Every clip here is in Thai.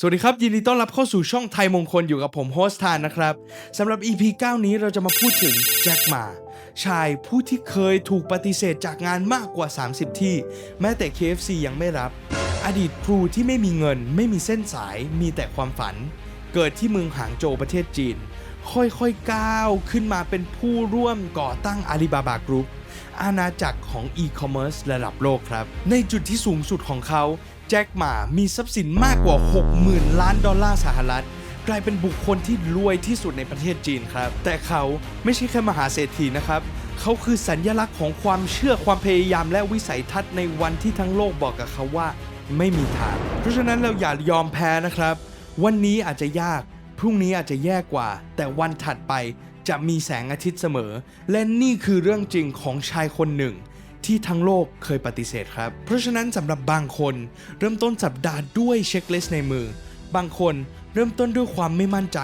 สวัสดีครับ ยินดีต้อนรับเข้าสู่ช่องไทยมงคลอยู่กับผมโฮสต์ทานนะครับสำหรับ EP 9 นี้เราจะมาพูดถึงแจ็คมาชายผู้ที่เคยถูกปฏิเสธจากงานมากกว่า 30 ที่ แม้แต่ KFC ยังไม่รับ อดีตครูที่ไม่มีเงิน ไม่มีเส้นสายมีแต่ความฝัน เกิดที่เมืองหางโจวประเทศจีน ค่อยๆก้าวขึ้นมาเป็นผู้ร่วมก่อตั้ง Alibaba Group อาณาจักรของอีคอมเมิร์ซระดับโลกครับ ในจุดที่สูงสุดของเขา แจ็คหมามีทรัพย์สินมากกว่า 60,000 ล้านดอลลาร์สหรัฐ กลายเป็นบุคคลที่รวยที่สุดในประเทศจีนครับ แต่เขาไม่ใช่แค่มหาเศรษฐีนะครับเขาคือสัญญลักษณ์ของความเชื่อความพยายามและวิสัยทัศน์ในวันที่ทั้งโลกบอกกับเขาว่า ไม่มีทาง เพราะฉะนั้นเราอย่ายอมแพ้นะครับ วันนี้อาจจะยาก พรุ่งนี้อาจจะแย่กว่า แต่วันถัดไป จะมีแสงอาทิตย์เสมอ และนี่คือเรื่องจริงของชายคนหนึ่ง ที่ทั้งโลกเคยปฏิเสธครับ เพราะฉะนั้นสำหรับบางคน เริ่มต้นสัปดาห์ด้วยเช็คลิสต์ในมือ บางคนเริ่มต้นด้วยความไม่มั่นใจ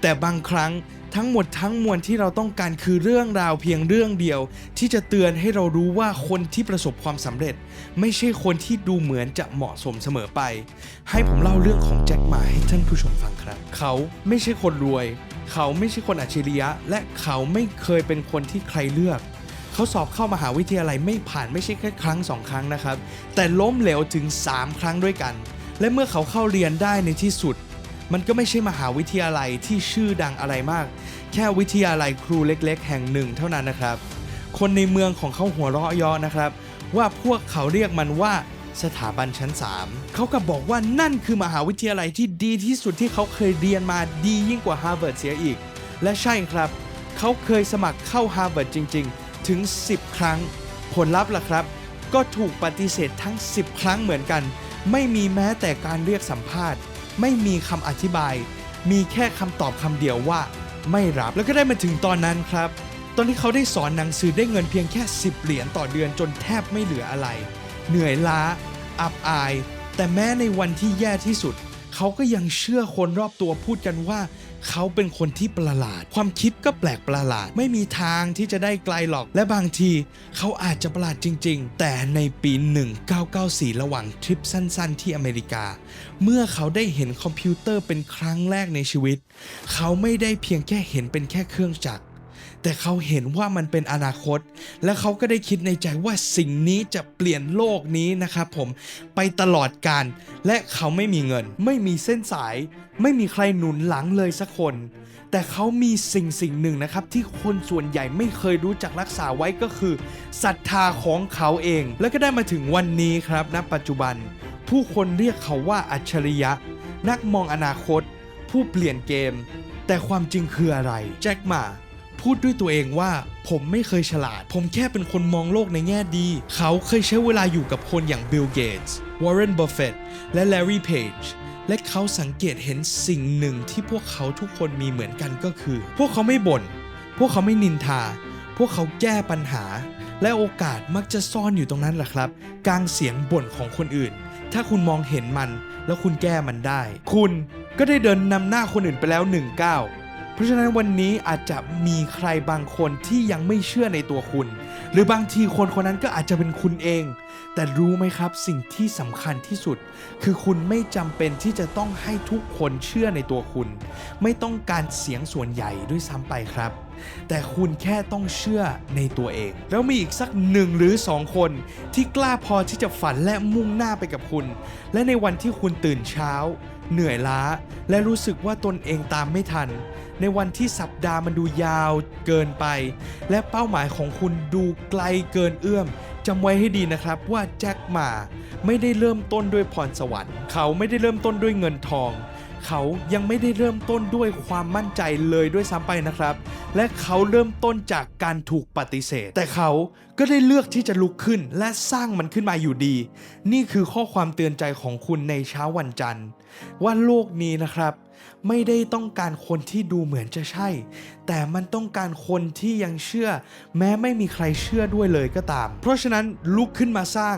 แต่บางครั้งทั้งหมดทั้งมวลที่เราต้องการคือเรื่องราวเพียงเรื่องเดียว ที่จะเตือนให้เรารู้ว่าคนที่ประสบความสำเร็จ ไม่ใช่คนที่ดูเหมือนจะเหมาะสมเสมอไป ให้ผมเล่าเรื่องของแจ็คหมาให้ท่านผู้ชมฟังครับ เขาไม่ใช่คนรวย เขาไม่ใช่คนอัจฉริยะ และเขาไม่เคยเป็นคนที่ใครเลือก เขาสอบเข้ามหาวิทยาลัยไม่ผ่านไม่ใช่แค่ครั้งสองครั้งนะครับ แต่ล้มเหลวถึง 3 ครั้งด้วยกัน และเมื่อเขาเข้าเรียนได้ในที่สุด มันก็ไม่ใช่มหาวิทยาลัยที่ชื่อดังอะไรมาก แค่วิทยาลัยครูเล็ก ๆ แห่งหนึ่งเท่านั้นนะครับ คนในเมืองของเขาหัวเราะยาะนะครับ ว่าพวกเขาเรียกมันว่า สถาบันชั้น 3 เขาก็บอกว่านั่นคือมหาวิทยาลัยที่ดีที่สุดที่เขาเคยเรียนมาดียิ่งกว่าฮาร์วาร์ดเสียอีก และใช่ครับ เขาเคยสมัครเข้าฮาร์วาร์ดจริง ๆ ถึง 10 ครั้ง ผลลัพธ์ล่ะครับ ก็ถูกปฏิเสธทั้ง 10 ครั้งเหมือนกัน ไม่มีแม้แต่การเรียกสัมภาษณ์ ไม่มีคำอธิบาย มีแค่คำตอบคำเดียวว่า ไม่รับแล้วก็ได้มาถึงตอนนั้นครับ ตอนที่เขาได้สอนหนังสือได้เงินเพียงแค่ 10 เหรียญต่อเดือนจนแทบไม่เหลืออะไรเหนื่อยล้า อับอาย แต่แม้ในวันที่แย่ที่สุด เขาก็ยังเชื่อคนรอบตัวพูดกันว่า เขาเป็นคนที่ประหลาด ความคิดก็แปลกประหลาด ไม่มีทางที่จะได้ไกลหรอก และบางที เขาอาจจะประหลาดจริง ๆ แต่ในปี 1994 ระหว่างทริปสั้น ๆ ที่อเมริกา เมื่อเขาได้เห็นคอมพิวเตอร์เป็นครั้งแรกในชีวิต เขาไม่ได้เพียงแค่เห็นเป็นแค่เครื่องจักร แต่เขาเห็นว่ามันเป็นอนาคต และเขาก็ได้คิดในใจว่าสิ่งนี้จะเปลี่ยนโลกนี้นะครับผมไปตลอดการ และเขาไม่มีเงิน ไม่มีเส้นสาย ไม่มีใครหนุนหลังเลยสักคน แต่เขามีสิ่งสิ่งหนึ่งนะครับ ที่คนส่วนใหญ่ไม่เคยรู้จักรักษาไว้ก็คือศรัทธาของเขาเอง และก็ได้มาถึงวันนี้ครับณปัจจุบัน ผู้คนเรียกเขาว่าอัจฉริยะ นักมองอนาคต ผู้เปลี่ยนเกม แต่ความจริงคืออะไร แจ็คมา พูดด้วยตัวเองว่า ผมไม่เคยฉลาด ผมแค่เป็นคนมองโลกในแง่ดี เขาเคยใช้เวลาอยู่กับคนอย่างบิลเกตส์วอร์เรนบัฟเฟตและแลร์รี่เพจและเขาสังเกตเห็นสิ่งหนึ่งที่พวกเขาทุกคนมีเหมือนกันก็คือ พวกเขาไม่บ่น พวกเขาไม่นินทา พวกเขาแก้ปัญหา และโอกาสมักจะซ่อนอยู่ตรงนั้นแหละครับ กลางเสียงบ่นของคนอื่น ถ้าคุณมองเห็นมัน แล้วคุณแก้มันได้ คุณก็ได้เดินนำหน้าคนอื่นไปแล้วหนึ่งก้าว เพราะฉะนั้นวันนี้อาจจะมีใครบางคนที่ยังไม่เชื่อในตัวคุณ หรือบางทีคนคนนั้นก็อาจจะเป็นคุณเอง แต่รู้ไหมครับสิ่งที่สำคัญที่สุด คือคุณไม่จำเป็นที่จะต้องให้ทุกคนเชื่อในตัวคุณ ไม่ต้องการเสียงส่วนใหญ่ด้วยซ้ำไปครับ แต่คุณแค่ต้องเชื่อในตัวเอง แล้วมีอีกสักหนึ่งหรือสองคนที่กล้าพอที่จะฝันและมุ่งหน้าไปกับคุณ และในวันที่คุณตื่นเช้า เหนื่อยล้า และรู้สึกว่าตนเองตามไม่ทัน ในวันที่สัปดาห์มันดูยาวเกินไป และเป้าหมายของคุณดูไกลเกินเอื้อมจำไว้ให้ดีนะครับว่าแจ็คหมาไม่ได้เริ่มต้นด้วยพรสวรรค์ เขาไม่ได้เริ่มต้นด้วยเงินทอง เขายังไม่ได้เริ่มต้นด้วยความมั่นใจเลยด้วยซ้ำไปนะครับ และเขาเริ่มต้นจากการถูกปฏิเสธ แต่เขาก็ได้เลือกที่จะลุกขึ้นและสร้างมันขึ้นมาอยู่ดี นี่คือข้อความเตือนใจของคุณในเช้าวันจันทร์ ว่าโลกนี้นะครับ ไม่ได้ต้องการคนที่ดูเหมือนจะใช่ แต่มันต้องการคนที่ยังเชื่อ แม้ไม่มีใครเชื่อด้วยเลยก็ตาม เพราะฉะนั้นลุกขึ้นมาสร้าง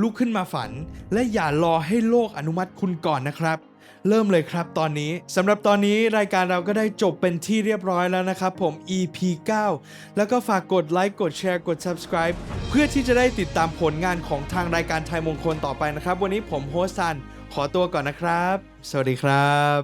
ลุกขึ้นมาฝัน และอย่ารอให้โลกอนุมัติคุณก่อนนะครับ เริ่มเลยครับตอนนี้สำหรับตอนนี้รายการเราก็ได้จบเป็นที่เรียบร้อยแล้วนะครับผม EP 9 แล้วก็ฝากกดไลค์กดแชร์กด subscribe เพื่อที่จะได้ติดตามผลงานของทางรายการไทยมงคลต่อไปนะครับ วันนี้ผมโฮสต์ซันขอตัวก่อนนะครับ สวัสดีครับ